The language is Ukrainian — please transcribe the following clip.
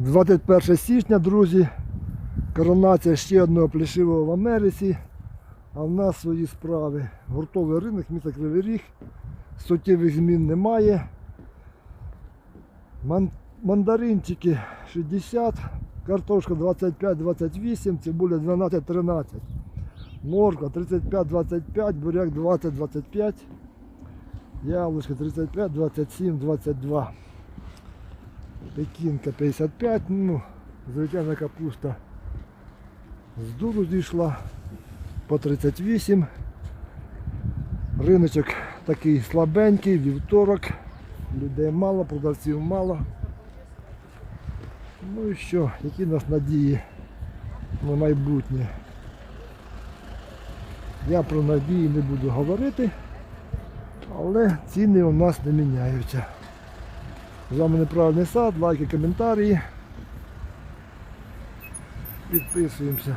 21 січня, друзі. Коронація ще одного плішивого в Америці. А в нас свої справи. Гуртовий ринок, місто Кривий Ріг. Суттєвих змін немає. Мандаринчики 60, картошка 25-28, цибуля 12-13. Морква 35-25, буряк 20-25. Яблучко 35, 27, 22. Пекінка 55, ну, звичайна капуста з дуру зійшла по 38. Риночок такий слабенький, вівторок. Людей мало, продавців мало. Ну і що, які нас надії на майбутнє? Я про надії не буду говорити, але ціни у нас не міняються. З вами неправильний сад, лайки, коментарі. Підписуємося.